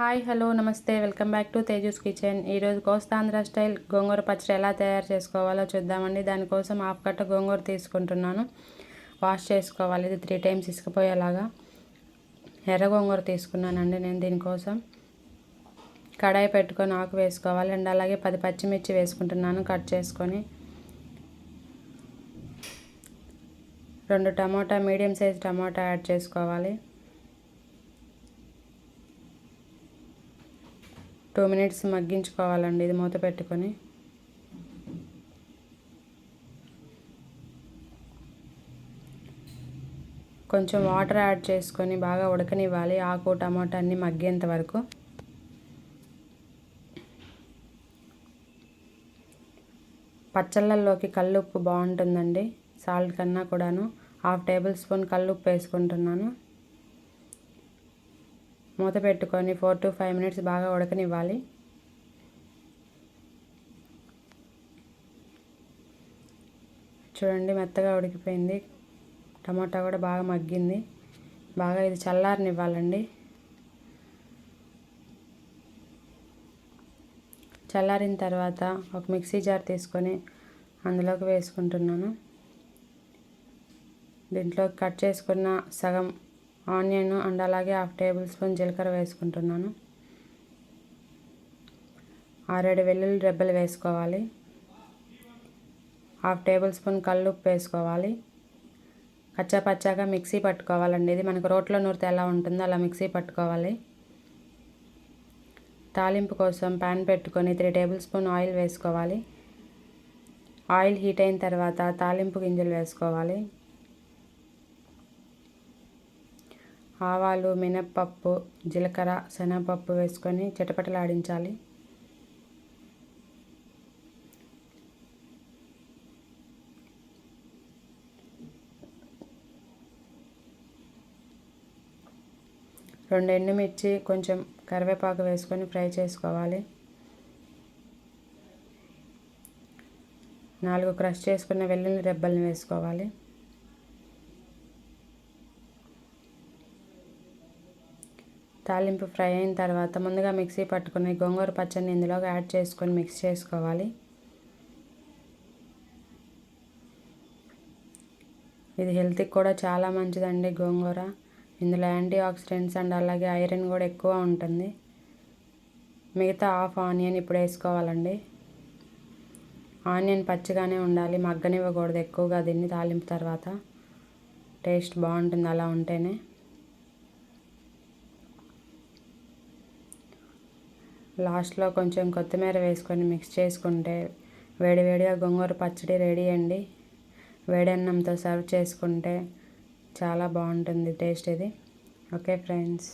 Hi hello నమస్తే. Welcome back to Teju's kitchen. ఈరోజు Kostandhra style గోంగూర పచ్చడి ఎలా తయారు చేసుకోవాలో చూద్దామండి. దానికోసం హాఫ్ కట్ట గోంగూర తీసుకుంటున్నాను. వాష్ చేసుకోవాలి. ఇది త్రీ టైమ్స్ ఇసుకపోయేలాగా ఎర్ర గోంగూర తీసుకున్నానండి నేను దీనికోసం. కడాయి పెట్టుకొని ఆకు వేసుకోవాలి. అండ్ అలాగే పది పచ్చిమిర్చి వేసుకుంటున్నాను కట్ చేసుకొని. రెండు టమాటా మీడియం సైజ్ టమాటా యాడ్ చేసుకోవాలి. టూ మినిట్స్ మగ్గించుకోవాలండి ఇది మూత పెట్టుకొని. కొంచెం వాటర్ యాడ్ చేసుకొని బాగా ఉడకనివ్వాలి. ఆకు టమాటా అన్నీ మగ్గేంత వరకు. పచ్చళ్ళల్లోకి కల్లుప్పు బాగుంటుందండి. సాల్ట్ కన్నా కూడాను. హాఫ్ టేబుల్ స్పూన్ కల్లుప్పు వేసుకుంటున్నాను. మూత పెట్టుకొని ఫోర్ టు ఫైవ్ మినిట్స్ బాగా ఉడకనివ్వాలి. చూడండి మెత్తగా ఉడికిపోయింది. టమాటా కూడా బాగా మగ్గింది. బాగా ఇది చల్లారనివ్వాలండి. చల్లారిన తర్వాత ఒక మిక్సీ జార్ తీసుకొని అందులోకి వేసుకుంటున్నాను. దీంట్లో కట్ చేసుకున్న సగం ఆనియన్ అండ్ అలాగే హాఫ్ టేబుల్ స్పూన్ జీలకర్ర వేసుకుంటున్నాను. ఆరేడు వెల్లుల్లి రెబ్బలు వేసుకోవాలి. హాఫ్ టేబుల్ స్పూన్ కల్లుప్పు వేసుకోవాలి. కచ్చా పచ్చాగా మిక్సీ పట్టుకోవాలండి. ఇది మనకు రోట్లో నూరితే ఎలా ఉంటుందో అలా మిక్సీ పట్టుకోవాలి. తాలింపు కోసం ప్యాన్ పెట్టుకొని త్రీ టేబుల్ స్పూన్ ఆయిల్ వేసుకోవాలి. ఆయిల్ హీట్ అయిన తర్వాత తాలింపు గింజలు వేసుకోవాలి. ఆవాలు మినప్పప్పు జీలకర్ర శనగపప్పు వేసుకొని చిటపటలాడించాలి. రెండు ఎండుమిర్చి కొంచెం కరివేపాకు వేసుకొని ఫ్రై చేసుకోవాలి. నాలుగు క్రష్ చేసుకున్న వెల్లుల్లి రెబ్బల్ని వేసుకోవాలి. తాలింపు ఫ్రై అయిన తర్వాత ముందుగా మిక్సీ పట్టుకుని గోంగూర పచ్చడిని ఇందులోకి యాడ్ చేసుకొని మిక్స్ చేసుకోవాలి. ఇది హెల్త్కి కూడా చాలా మంచిదండి గోంగూర. ఇందులో యాంటీ ఆక్సిడెంట్స్ అండ్ అలాగే ఐరన్ కూడా ఎక్కువ ఉంటుంది. మిగతా హాఫ్ ఆనియన్ ఇప్పుడు వేసుకోవాలండి. ఆనియన్ పచ్చిగానే ఉండాలి మగ్గనివ్వకూడదు ఎక్కువగా దీన్ని తాలింపు తర్వాత. టేస్ట్ బాగుంటుంది అలా ఉంటేనే. లాస్ట్లో కొంచెం కొత్తిమీర వేసుకొని మిక్స్ చేసుకుంటే వేడివేడిగా గోంగూర పచ్చడి రెడీ అండి. వేడి అన్నంతో సర్వ్ చేసుకుంటే చాలా బాగుంటుంది టేస్ట్ ఇది. Okay friends.